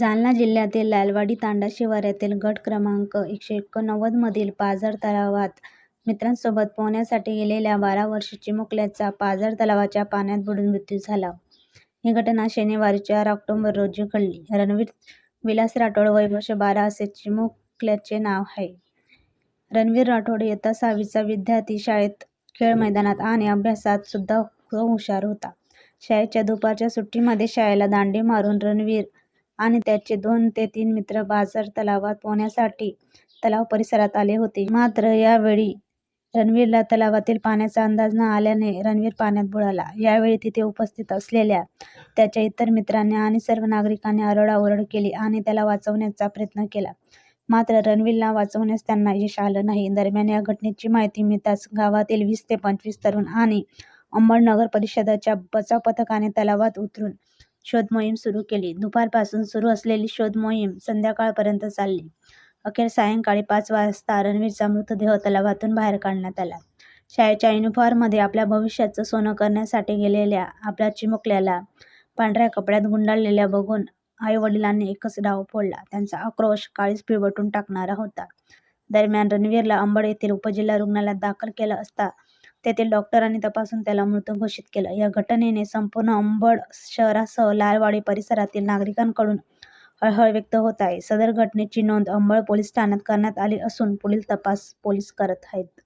जालना जिल्ह्यातील लालवाडी तांडा शिवारातील गट क्रमांक एकशे एकोणनव्वदमधील पाझर तलावात मित्रांसोबत पोहण्यासाठी गेलेल्या बारा वर्षाची चिमुकल्याचा पाझर तलावाच्या पाण्यात बुडून मृत्यू झाला. ही घटना शनिवारी चार ऑक्टोबर रोजी घडली. रणवीर विलास राठोड वय वर्ष बारा असे चिमुकल्याचे नाव आहे. रणवीर राठोड इयत्ता सहावीचा विद्यार्थी. शाळेत, खेळ मैदानात आणि अभ्यासात सुद्धा हुशार होता. शाळेच्या दुपारच्या सुट्टीमध्ये शाळेला दांडी मारून रणवीर आणि त्याचे दोन ते तीन मित्र बाजार तलावात पोहण्यासाठी तलाव परिसरात आले होते. मात्र यावेळी रणवीरला तलावातील पाण्याचा अंदाज न आल्याने रणवीर पाण्यात बुडाला. यावेळी तिथे उपस्थित असलेल्या त्याच्या इतर मित्रांनी आणि सर्व नागरिकांनी आरडाओरड केली आणि त्याला वाचवण्याचा प्रयत्न केला. मात्र रणवीरला वाचवण्यास त्यांना यश आलं नाही. दरम्यान या घटनेची माहिती मिळताच गावातील वीस ते पंचवीस तरुण आणि अंबडनगर परिषदाच्या परिषदेच्या बचाव पथकाने तलावात उतरून शोध मोहीम सुरू केली. दुपारपासून सुरू असलेली शोध मोहीम संध्याकाळपर्यंत चालली. अखेर सायंकाळी पाच वाजता रणवीरचा मृतदेह तलावातून बाहेर काढण्यात आला. शाळेच्या युनिफॉर्ममध्ये आपल्या भविष्याचं सोनं करण्यासाठी गेलेल्या आपल्या चिमुकल्याला पांढऱ्या कपड्यात गुंडाळलेल्या बघून आई-वडिलांनी एकच डाव फोडला. त्यांचा आक्रोश काळीच पिळवटून टाकणारा होता. दरम्यान रणवीरला अंबड येथील उपजिल्हा रुग्णालयात दाखल केलं असता तेथील डॉक्टरांनी तपासून त्याला मृत घोषित केलं. या घटनेने संपूर्ण अंबड शहरासह लालवाडी परिसरातील नागरिकांकडून हळहळ व्यक्त होत आहे. सदर घटनेची नोंद अंबड पोलीस ठाण्यात करण्यात आली असून पुढील तपास पोलीस करत आहेत.